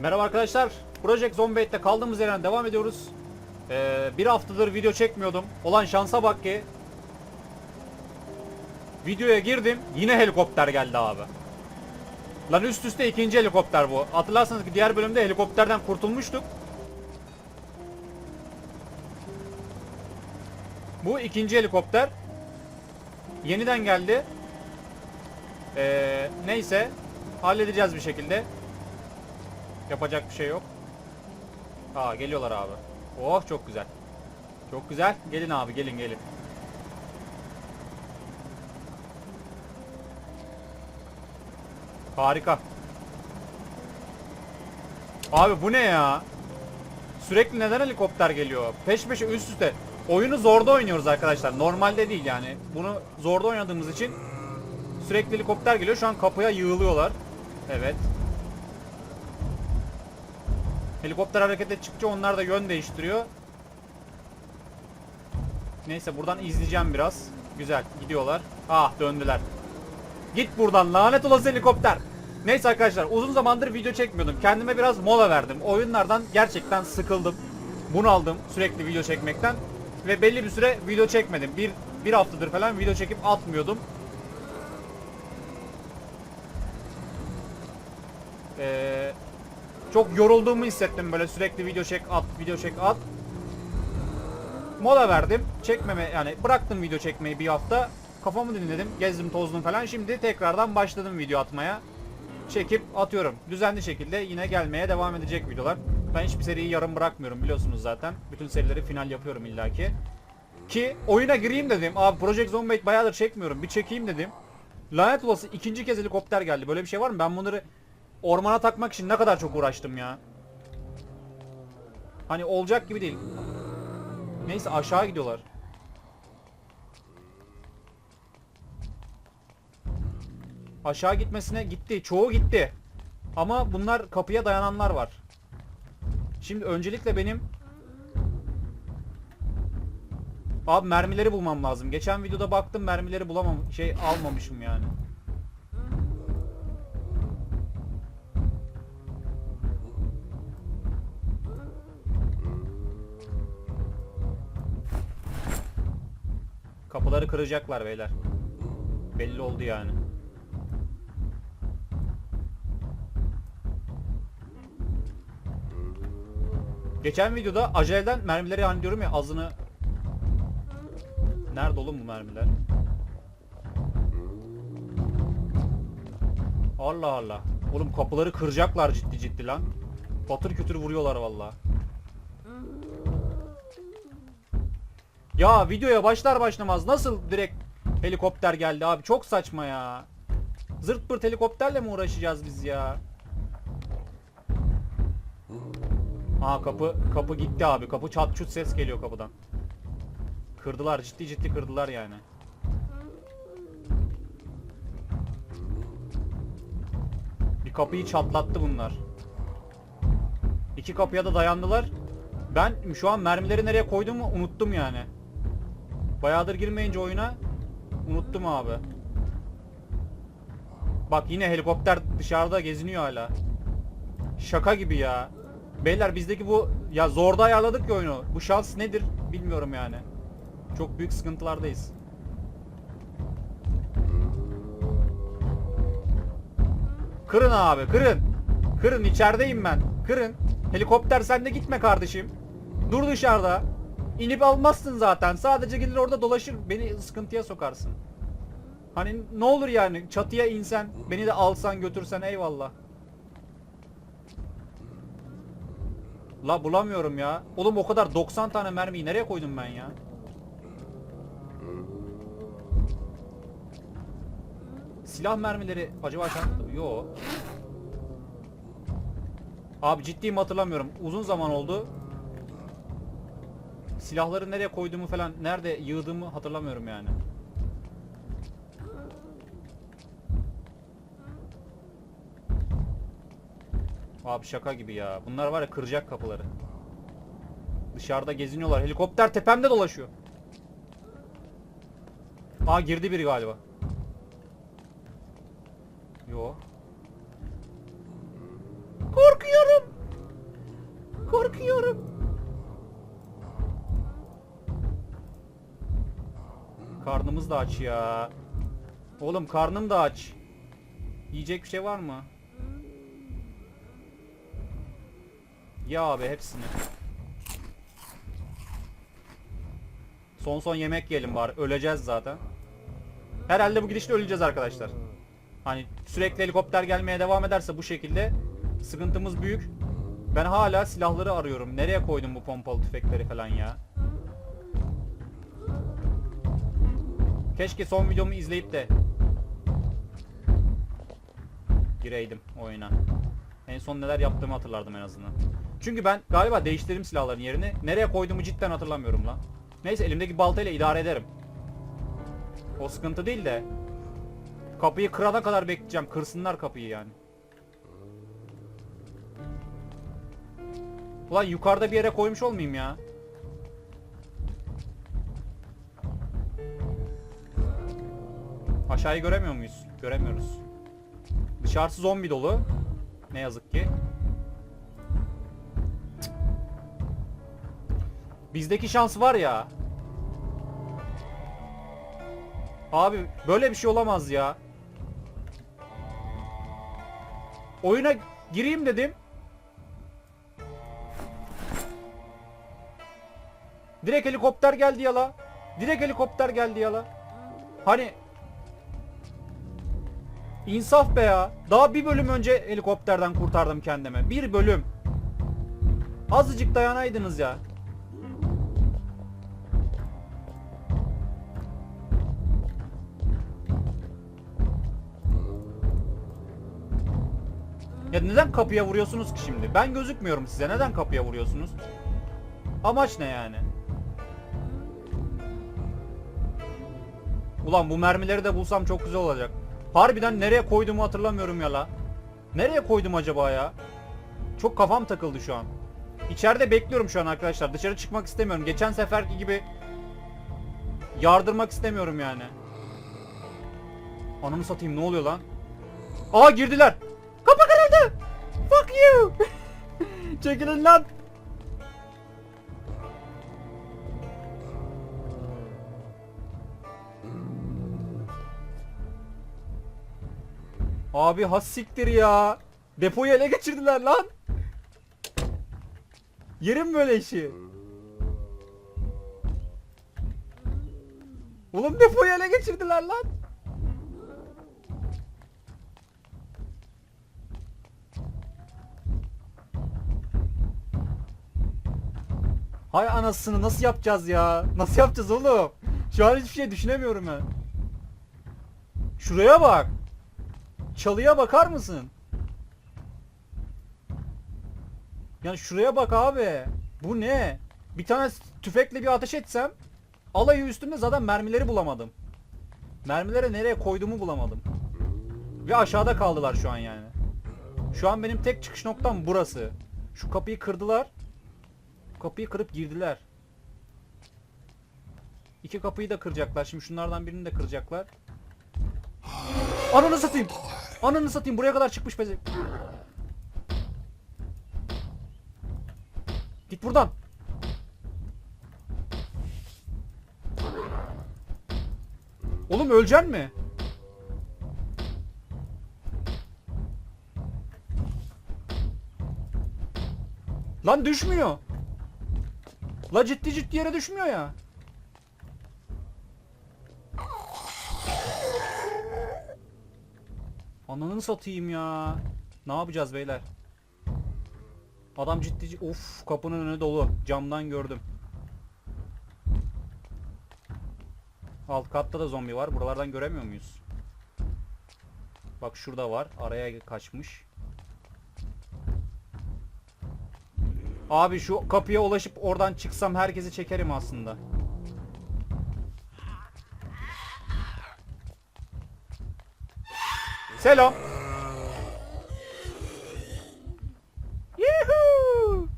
Merhaba arkadaşlar. Project Zombate'de kaldığımız yerden devam ediyoruz. Ee, bir haftadır video çekmiyordum. Olan şansa bak ki. Videoya girdim. Yine helikopter geldi abi. Lan üst üste ikinci helikopter bu. Hatırlarsanız ki diğer bölümde helikopterden kurtulmuştuk. Bu ikinci helikopter. Yeniden geldi. Ee, neyse. Halledeceğiz bir şekilde. Yapacak bir şey yok. Aa geliyorlar abi. Oh çok güzel. Çok güzel. Gelin abi gelin gelin. Harika. Abi bu ne ya? Sürekli neden helikopter geliyor? Peş peşe üst üste. Oyunu zorda oynuyoruz arkadaşlar. Normalde değil yani. Bunu zorda oynadığımız için sürekli helikopter geliyor. Şu an kapıya yığılıyorlar. Evet. Helikopter harekete çıkınca onlar da yön değiştiriyor. Neyse buradan izleyeceğim biraz. Güzel gidiyorlar. Ah döndüler. Git buradan lanet olası helikopter. Neyse arkadaşlar uzun zamandır video çekmiyordum. Kendime biraz mola verdim. Oyunlardan gerçekten sıkıldım. Bunaldım sürekli video çekmekten. Ve belli bir süre video çekmedim. Bir, bir haftadır falan video çekip atmıyordum. Eee çok yorulduğumu hissettim böyle sürekli video çek at video çek at. Mola verdim. Çekmeme yani bıraktım video çekmeyi bir hafta. Kafamı dinledim. Gezdim tozdum falan. Şimdi tekrardan başladım video atmaya. Çekip atıyorum. Düzenli şekilde yine gelmeye devam edecek videolar. Ben hiçbir seriyi yarım bırakmıyorum biliyorsunuz zaten. Bütün serileri final yapıyorum illaki. Ki oyuna gireyim dedim. Abi Project Zomboid bayağıdır çekmiyorum. Bir çekeyim dedim. Lanet olası ikinci kez helikopter geldi. Böyle bir şey var mı? Ben bunları ormana takmak için ne kadar çok uğraştım ya. Hani olacak gibi değil. Neyse aşağı gidiyorlar. Aşağı gitmesine gitti. Çoğu gitti. Ama bunlar kapıya dayananlar var. Şimdi öncelikle benim Abi mermileri bulmam lazım. Geçen videoda baktım mermileri bulamam şey almamışım yani. Kapıları kıracaklar beyler. Belli oldu yani. Geçen videoda aceleden mermileri hani diyorum ya azını Nerede oğlum bu mermiler? Allah Allah. Oğlum kapıları kıracaklar ciddi ciddi lan. Batır kütür vuruyorlar valla. Ya videoya başlar başlamaz nasıl direkt helikopter geldi abi çok saçma ya. Zırt pırt helikopterle mi uğraşacağız biz ya? Aa kapı kapı gitti abi. Kapı çat çut ses geliyor kapıdan. Kırdılar ciddi ciddi kırdılar yani. Bir kapıyı çatlattı bunlar. İki kapıya da dayandılar. Ben şu an mermileri nereye koyduğumu unuttum yani. Bayağıdır girmeyince oyuna unuttum abi. Bak yine helikopter dışarıda geziniyor hala. Şaka gibi ya. Beyler bizdeki bu ya zorda ayarladık ya oyunu. Bu şans nedir bilmiyorum yani. Çok büyük sıkıntılardayız. Kırın abi kırın. Kırın içerideyim ben. Kırın. Helikopter sen de gitme kardeşim. Dur dışarıda. İnip almazsın zaten. Sadece gelir orada dolaşır. Beni sıkıntıya sokarsın. Hani ne olur yani çatıya insen beni de alsan götürsen eyvallah. La bulamıyorum ya. Oğlum o kadar 90 tane mermiyi nereye koydum ben ya? Silah mermileri acaba çantada Yo. Abi ciddiyim hatırlamıyorum. Uzun zaman oldu. Silahları nereye koyduğumu falan, nerede yığdığımı hatırlamıyorum yani. Abi şaka gibi ya. Bunlar var ya kıracak kapıları. Dışarıda geziniyorlar. Helikopter tepemde dolaşıyor. Aa girdi biri galiba. Yo. Da aç ya. Oğlum karnım da aç. Yiyecek bir şey var mı? Ya abi hepsini. Son son yemek yiyelim bari. Öleceğiz zaten. Herhalde bu gidişle öleceğiz arkadaşlar. Hani sürekli helikopter gelmeye devam ederse bu şekilde sıkıntımız büyük. Ben hala silahları arıyorum. Nereye koydum bu pompalı tüfekleri falan ya? Keşke son videomu izleyip de gireydim oyuna. En son neler yaptığımı hatırlardım en azından. Çünkü ben galiba değiştirdim silahların yerini. Nereye koyduğumu cidden hatırlamıyorum lan. Neyse elimdeki baltayla idare ederim. O sıkıntı değil de kapıyı kırana kadar bekleyeceğim. Kırsınlar kapıyı yani. Ulan yukarıda bir yere koymuş olmayayım ya. Aşağıyı göremiyor muyuz? Göremiyoruz. Dışarısı zombi dolu. Ne yazık ki. Bizdeki şans var ya. Abi böyle bir şey olamaz ya. Oyuna gireyim dedim. Direkt helikopter geldi yala. Direkt helikopter geldi yala. Hani İnsaf be ya. Daha bir bölüm önce helikopterden kurtardım kendimi. Bir bölüm. Azıcık dayanaydınız ya. Ya neden kapıya vuruyorsunuz ki şimdi? Ben gözükmüyorum size. Neden kapıya vuruyorsunuz? Amaç ne yani? Ulan bu mermileri de bulsam çok güzel olacak. Harbiden nereye koyduğumu hatırlamıyorum ya la. Nereye koydum acaba ya? Çok kafam takıldı şu an. İçeride bekliyorum şu an arkadaşlar. Dışarı çıkmak istemiyorum. Geçen seferki gibi yardırmak istemiyorum yani. Ananı satayım ne oluyor lan? Aa girdiler. Kapı kırıldı. Fuck you. Çekilin lan. Abi has siktir ya. Depoyu ele geçirdiler lan. Yerim böyle işi. Oğlum depoyu ele geçirdiler lan. Hay anasını nasıl yapacağız ya? Nasıl yapacağız oğlum? Şu an hiçbir şey düşünemiyorum ben. Şuraya bak. Çalıya bakar mısın? Yani şuraya bak abi. Bu ne? Bir tane tüfekle bir ateş etsem alayı üstümde zaten mermileri bulamadım. Mermileri nereye koyduğumu bulamadım. Ve aşağıda kaldılar şu an yani. Şu an benim tek çıkış noktam burası. Şu kapıyı kırdılar. Kapıyı kırıp girdiler. İki kapıyı da kıracaklar. Şimdi şunlardan birini de kıracaklar. Ananı satayım. Ananı satayım. Buraya kadar çıkmış beze. Git buradan. Oğlum öleceksin mi? Lan düşmüyor. La ciddi ciddi yere düşmüyor ya. Ananı satayım ya. Ne yapacağız beyler? Adam ciddi. Of kapının önü dolu. Camdan gördüm. Alt katta da zombi var. Buralardan göremiyor muyuz? Bak şurada var. Araya kaçmış. Abi şu kapıya ulaşıp oradan çıksam herkesi çekerim aslında. Selam. Yuhuu.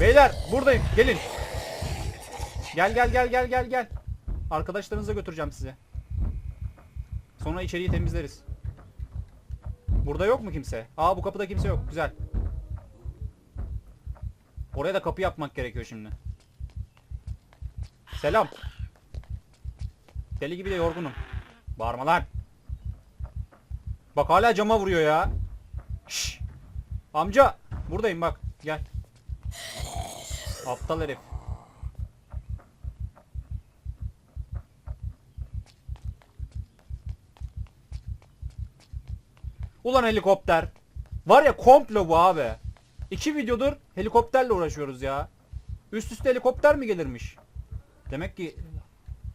Beyler buradayım. Gelin. Gel gel gel gel gel gel. Arkadaşlarınıza götüreceğim sizi. Sonra içeriği temizleriz. Burada yok mu kimse? Aa bu kapıda kimse yok. Güzel. Oraya da kapı yapmak gerekiyor şimdi. Selam. Deli gibi de yorgunum. Bağırma lan. Bak hala cama vuruyor ya. Şş. Amca buradayım bak gel. Aptal herif. Ulan helikopter. Var ya komplo bu abi. İki videodur helikopterle uğraşıyoruz ya. Üst üste helikopter mi gelirmiş? Demek ki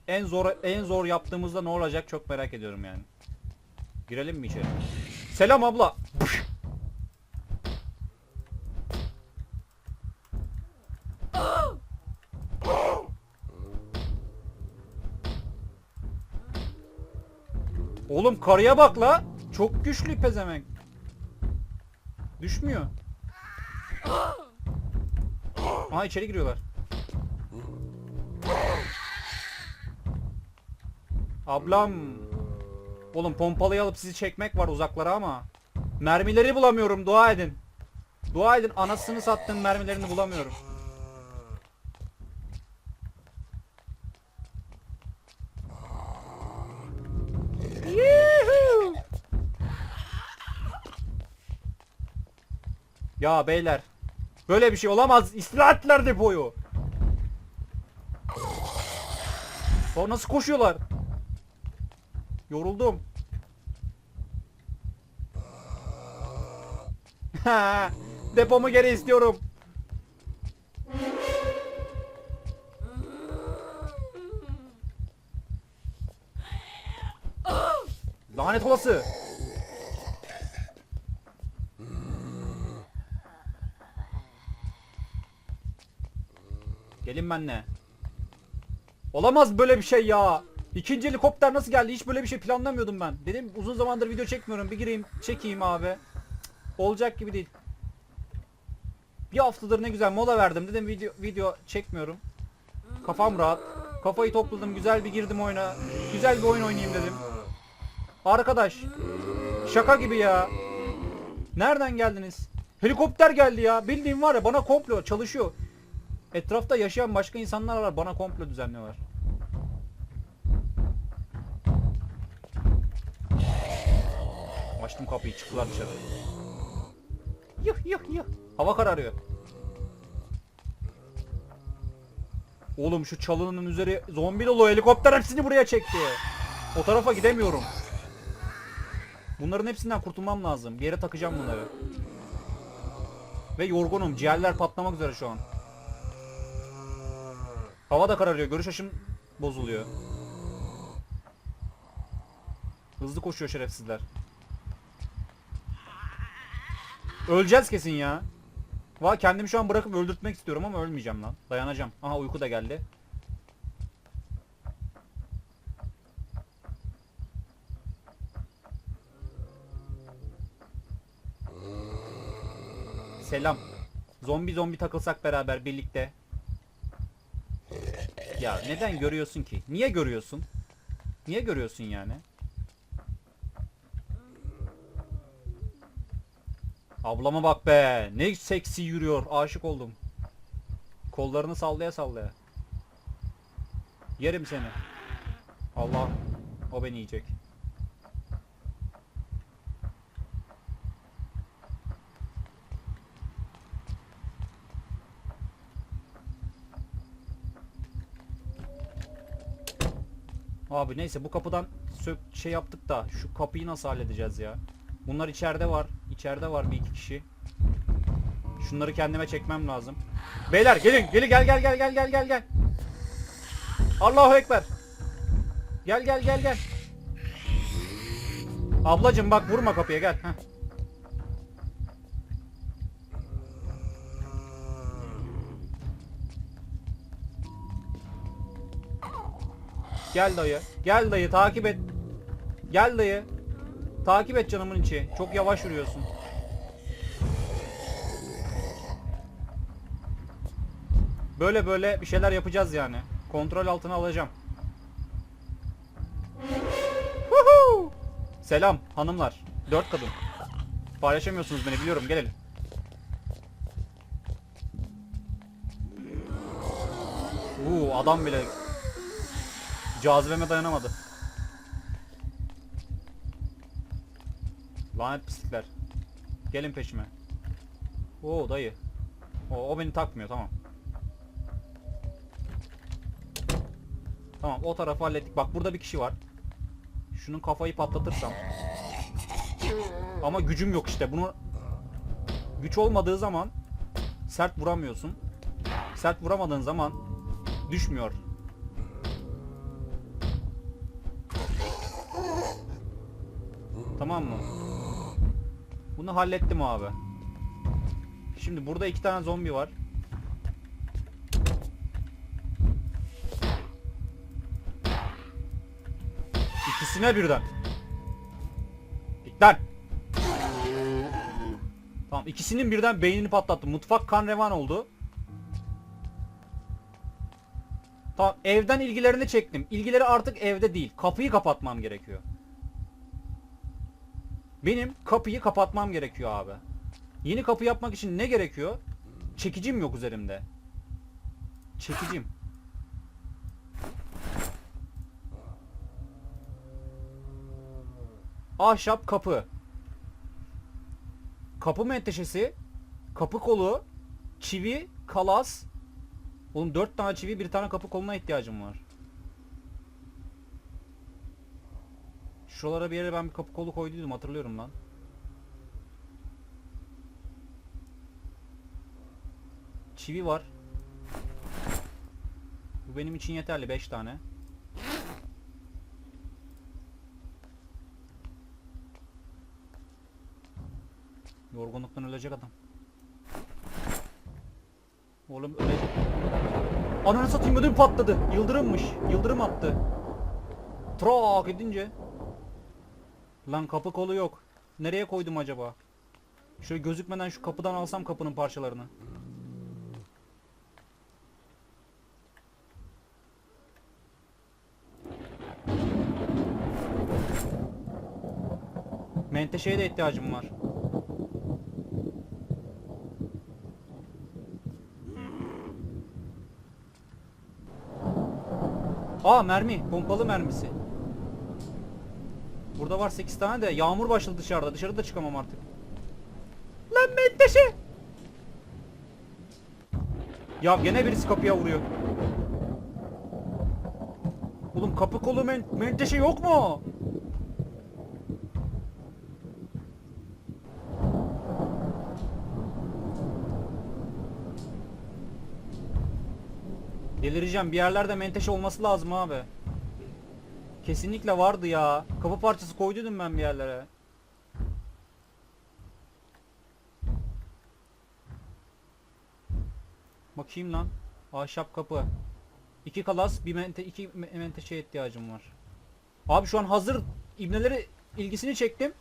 en zor en zor yaptığımızda ne olacak çok merak ediyorum yani. Girelim mi içeri? Selam abla. Oğlum karıya bak la. Çok güçlü pezemek. Düşmüyor. Aha içeri giriyorlar. Ablam. Oğlum pompalıyı alıp sizi çekmek var uzaklara ama. Mermileri bulamıyorum dua edin. Dua edin anasını sattığım mermilerini bulamıyorum. Ya beyler. Böyle bir şey olamaz. İstila ettiler depoyu. O nasıl koşuyorlar? Yoruldum. Depomu geri istiyorum. Lanet olası. Gelin benle. Olamaz böyle bir şey ya. İkinci helikopter nasıl geldi? Hiç böyle bir şey planlamıyordum ben. Dedim uzun zamandır video çekmiyorum. Bir gireyim çekeyim abi. Olacak gibi değil. Bir haftadır ne güzel mola verdim. Dedim video video çekmiyorum. Kafam rahat. Kafayı topladım. Güzel bir girdim oyuna. Güzel bir oyun oynayayım dedim. Arkadaş. Şaka gibi ya. Nereden geldiniz? Helikopter geldi ya. Bildiğim var ya bana komplo çalışıyor. Etrafta yaşayan başka insanlar var. Bana komplo düzenliyorlar. Açtım kapıyı çıktılar dışarı. Yuh yuh yuh. Hava kararıyor. Oğlum şu çalının üzeri zombi dolu helikopter hepsini buraya çekti. O tarafa gidemiyorum. Bunların hepsinden kurtulmam lazım. Bir yere takacağım bunları. Ve yorgunum. Ciğerler patlamak üzere şu an. Hava da kararıyor. Görüş açım bozuluyor. Hızlı koşuyor şerefsizler. Öleceğiz kesin ya. Va kendimi şu an bırakıp öldürtmek istiyorum ama ölmeyeceğim lan. Dayanacağım. Aha uyku da geldi. Selam. Zombi zombi takılsak beraber birlikte. Ya neden görüyorsun ki? Niye görüyorsun? Niye görüyorsun yani? Ablama bak be. Ne seksi yürüyor. Aşık oldum. Kollarını sallaya sallaya. Yerim seni. Allah. O beni yiyecek. Abi neyse bu kapıdan sök şey yaptık da şu kapıyı nasıl halledeceğiz ya? Bunlar içeride var. İçeride var bir iki kişi. Şunları kendime çekmem lazım. Beyler gelin. Gelin gel gel gel gel gel gel gel. Allahu ekber. Gel gel gel gel. Ablacım bak vurma kapıya gel. Heh. Gel dayı. Gel dayı takip et. Gel dayı. Takip et canımın içi. Çok yavaş yürüyorsun. Böyle böyle bir şeyler yapacağız yani. Kontrol altına alacağım. Huhu! Selam hanımlar. Dört kadın. Paylaşamıyorsunuz beni biliyorum gelelim. Uuu adam bile cazibeme dayanamadı. Lanet pislikler. Gelin peşime. Oo dayı. O, o beni takmıyor tamam. Tamam o tarafı hallettik. Bak burada bir kişi var. Şunun kafayı patlatırsam. Ama gücüm yok işte. Bunu güç olmadığı zaman sert vuramıyorsun. Sert vuramadığın zaman düşmüyor. Tamam mı? Bunu hallettim abi. Şimdi burada iki tane zombi var. İkisine birden. Lan. Tamam ikisinin birden beynini patlattı. Mutfak kan revan oldu. Tamam evden ilgilerini çektim. İlgileri artık evde değil. Kapıyı kapatmam gerekiyor. Benim kapıyı kapatmam gerekiyor abi. Yeni kapı yapmak için ne gerekiyor? Çekicim yok üzerimde. Çekicim. Ahşap kapı. Kapı menteşesi. Kapı kolu. Çivi. Kalas. Oğlum dört tane çivi bir tane kapı koluna ihtiyacım var. Şuralara bir yere ben bir kapı kolu koyduydum hatırlıyorum lan. Çivi var. Bu benim için yeterli 5 tane. Yorgunluktan ölecek adam. Oğlum ölecek. Ananı satayım ödüm patladı. Yıldırımmış. Yıldırım attı. Trak edince. Lan kapı kolu yok. Nereye koydum acaba? Şöyle gözükmeden şu kapıdan alsam kapının parçalarını. Menteşeye de ihtiyacım var. Aa mermi. Pompalı mermisi. Burada var 8 tane de yağmur başladı dışarıda. Dışarıda çıkamam artık. Lan menteşe. Ya gene birisi kapıya vuruyor. Oğlum kapı kolu men menteşe yok mu? Delireceğim. Bir yerlerde menteşe olması lazım abi. Kesinlikle vardı ya. Kapı parçası koyduydum ben bir yerlere. Bakayım lan. Ahşap kapı. İki kalas, bir mente, iki me- menteşeye ihtiyacım var. Abi şu an hazır ibneleri ilgisini çektim.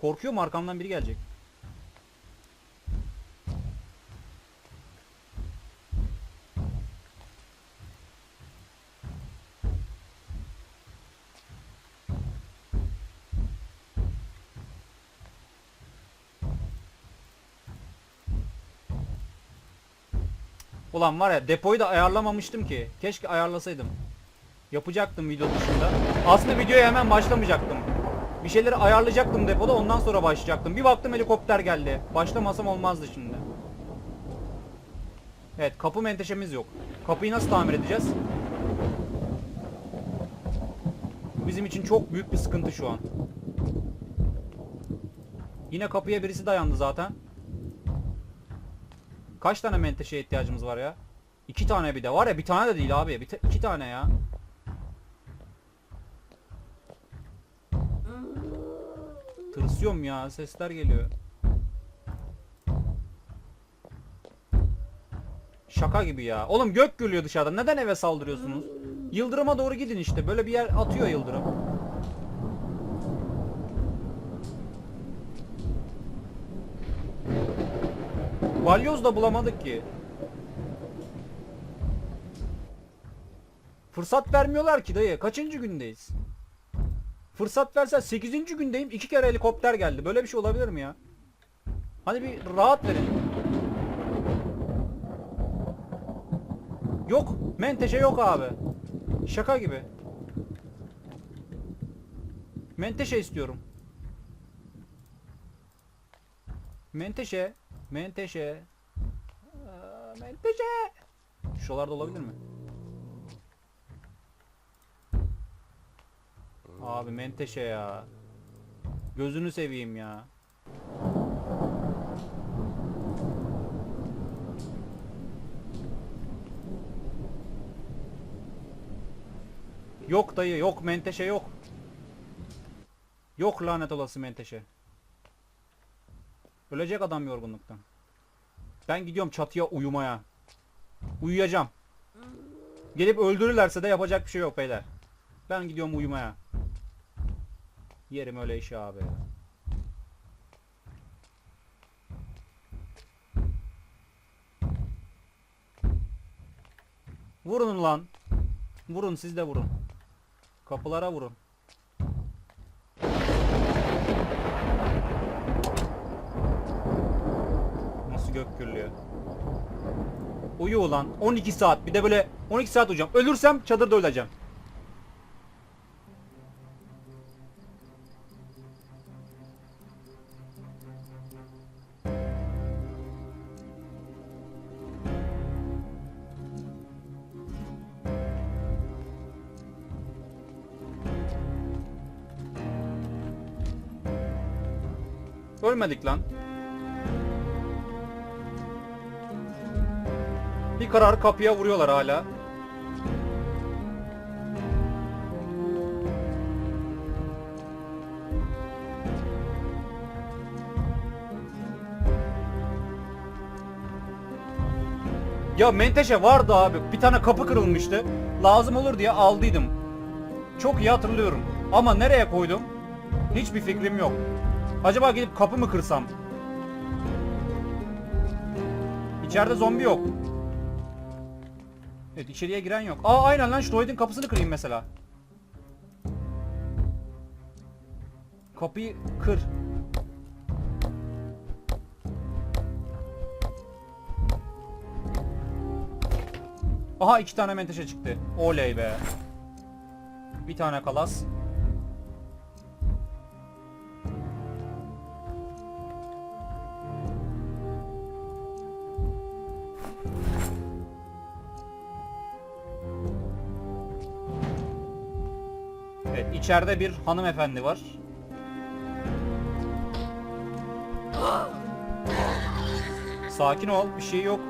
Korkuyorum arkamdan biri gelecek. Ulan var ya depoyu da ayarlamamıştım ki. Keşke ayarlasaydım. Yapacaktım video dışında. Aslında videoya hemen başlamayacaktım. Bir şeyleri ayarlayacaktım depoda ondan sonra başlayacaktım. Bir baktım helikopter geldi. Başlamasam olmazdı şimdi. Evet kapı menteşemiz yok. Kapıyı nasıl tamir edeceğiz? Bizim için çok büyük bir sıkıntı şu an. Yine kapıya birisi dayandı zaten. Kaç tane menteşeye ihtiyacımız var ya? İki tane bir de. Var ya bir tane de değil abi. Bir ta- iki tane ya. Tırsıyorum ya. Sesler geliyor. Şaka gibi ya. Oğlum gök gülüyor dışarıda. Neden eve saldırıyorsunuz? Yıldırıma doğru gidin işte. Böyle bir yer atıyor yıldırım. Balyoz da bulamadık ki. Fırsat vermiyorlar ki dayı. Kaçıncı gündeyiz? Fırsat versen 8. gündeyim. iki kere helikopter geldi. Böyle bir şey olabilir mi ya? Hadi bir rahat verin. Yok. Menteşe yok abi. Şaka gibi. Menteşe istiyorum. Menteşe. Menteşe. Aa, menteşe. Şuralarda olabilir mi? Abi menteşe ya. Gözünü seveyim ya. Yok dayı yok menteşe yok. Yok lanet olası menteşe. Ölecek adam yorgunluktan. Ben gidiyorum çatıya uyumaya. Uyuyacağım. Gelip öldürürlerse de yapacak bir şey yok beyler. Ben gidiyorum uyumaya. Yerim öyle işi abi. Vurun lan. Vurun siz de vurun. Kapılara vurun. Gök gürlüyor? Uyu ulan. 12 saat. Bir de böyle 12 saat uyuyacağım. Ölürsem çadırda öleceğim. Ölmedik lan. Bir karar kapıya vuruyorlar hala. Ya menteşe vardı abi. Bir tane kapı kırılmıştı. Lazım olur diye aldıydım. Çok iyi hatırlıyorum. Ama nereye koydum? Hiçbir fikrim yok. Acaba gidip kapı mı kırsam? İçeride zombi yok. Evet içeriye giren yok. Aa aynen lan şu tuvaletin kapısını kırayım mesela. Kapıyı kır. Aha iki tane menteşe çıktı. Oley be. Bir tane kalas. İçeride bir hanımefendi var. Sakin ol bir şey yok.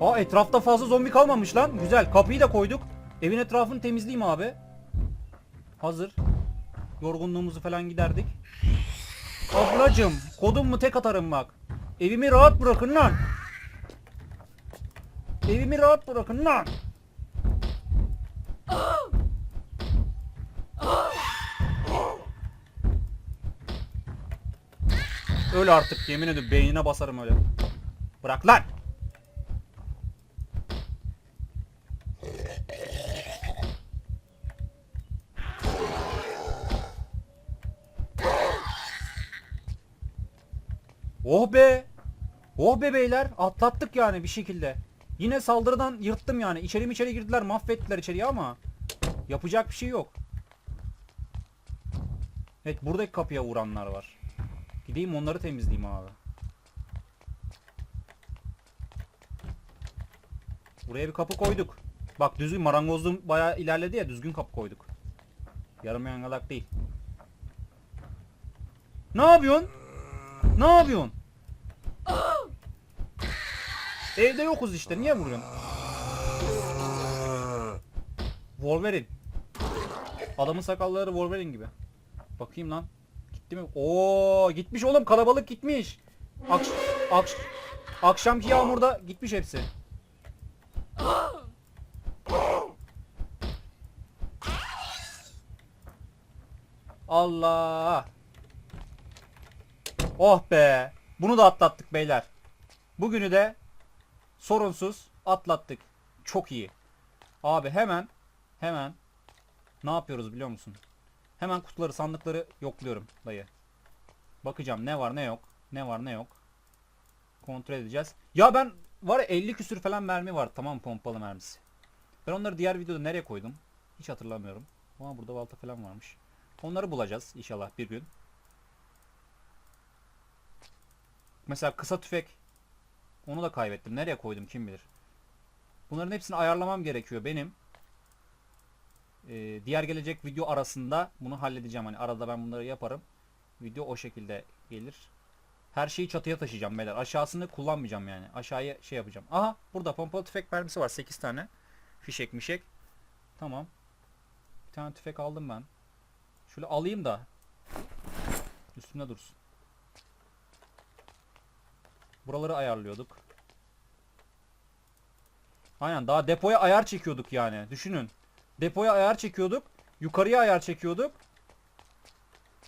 Aa etrafta fazla zombi kalmamış lan. Güzel. Kapıyı da koyduk. Evin etrafını temizleyeyim abi. Hazır. Yorgunluğumuzu falan giderdik. Ablacım, kodum mu tek atarım bak. Evimi rahat bırakın lan. Evimi rahat bırakın lan. Öl artık yemin ediyorum beynine basarım öyle. Bırak lan. Oh be. Oh be beyler. Atlattık yani bir şekilde. Yine saldırıdan yırttım yani. İçeri mi içeri girdiler mahvettiler içeriye ama. Yapacak bir şey yok. Evet buradaki kapıya vuranlar var. Gideyim onları temizleyeyim abi. Buraya bir kapı koyduk. Bak düzgün marangozluğum bayağı ilerledi ya düzgün kapı koyduk. Yarım yangalak değil. Ne yapıyorsun? Ne yapıyorsun? Evde yokuz işte niye vuruyorsun? Wolverine. Adamın sakalları Wolverine gibi. Bakayım lan. Gitti mi? Oo gitmiş oğlum kalabalık gitmiş. Akş akş akşamki yağmurda gitmiş hepsi. Allah. Oh be. Bunu da atlattık beyler. Bugünü de sorunsuz atlattık. Çok iyi. Abi hemen hemen ne yapıyoruz biliyor musun? Hemen kutuları, sandıkları yokluyorum dayı. Bakacağım ne var ne yok. Ne var ne yok. Kontrol edeceğiz. Ya ben var ya 50 küsür falan mermi var. Tamam pompalı mermisi. Ben onları diğer videoda nereye koydum? Hiç hatırlamıyorum. Ama burada balta falan varmış. Onları bulacağız inşallah bir gün. Mesela kısa tüfek. Onu da kaybettim. Nereye koydum kim bilir. Bunların hepsini ayarlamam gerekiyor benim. Ee, diğer gelecek video arasında bunu halledeceğim. Hani arada ben bunları yaparım. Video o şekilde gelir. Her şeyi çatıya taşıyacağım beyler. Aşağısını kullanmayacağım yani. Aşağıya şey yapacağım. Aha burada pompalı tüfek mermisi var 8 tane. Fişek mişek. Tamam. Bir tane tüfek aldım ben. Şöyle alayım da. Üstümde dursun. Buraları ayarlıyorduk. Aynen daha depoya ayar çekiyorduk yani. Düşünün. Depoya ayar çekiyorduk. Yukarıya ayar çekiyorduk.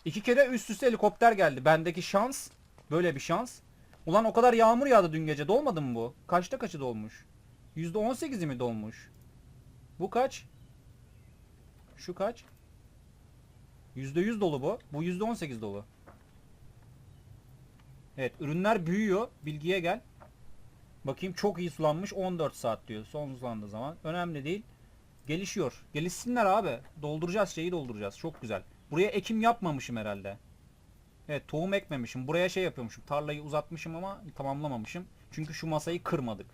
İki kere üst üste helikopter geldi. Bendeki şans. Böyle bir şans. Ulan o kadar yağmur yağdı dün gece. Dolmadı mı bu? Kaçta kaçı dolmuş? %18'i mi dolmuş? Bu kaç? Şu kaç? %100 dolu bu. Bu %18 dolu. Evet ürünler büyüyor. Bilgiye gel. Bakayım çok iyi sulanmış 14 saat diyor son sulandığı zaman. Önemli değil. Gelişiyor. Gelişsinler abi. Dolduracağız şeyi dolduracağız. Çok güzel. Buraya ekim yapmamışım herhalde. Evet tohum ekmemişim. Buraya şey yapıyormuşum. Tarlayı uzatmışım ama tamamlamamışım. Çünkü şu masayı kırmadık.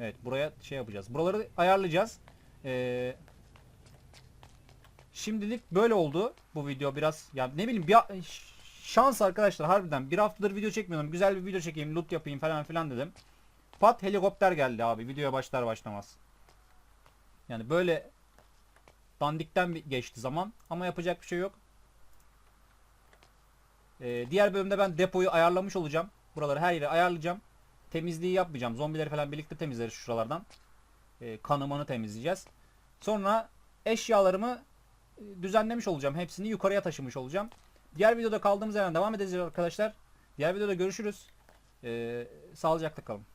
Evet buraya şey yapacağız. Buraları ayarlayacağız. Ee, şimdilik böyle oldu bu video biraz. Ya ne bileyim bir şans arkadaşlar harbiden. Bir haftadır video çekmiyordum. Güzel bir video çekeyim, loot yapayım falan filan dedim. Pat helikopter geldi abi videoya başlar başlamaz. Yani böyle dandikten geçti zaman ama yapacak bir şey yok. Ee, diğer bölümde ben depoyu ayarlamış olacağım. Buraları her yere ayarlayacağım. Temizliği yapmayacağım. Zombileri falan birlikte temizleriz şuralardan. Ee, kanımanı temizleyeceğiz. Sonra eşyalarımı düzenlemiş olacağım. Hepsini yukarıya taşımış olacağım. Diğer videoda kaldığımız yerden devam edeceğiz arkadaşlar. Diğer videoda görüşürüz. Ee, sağlıcakla kalın.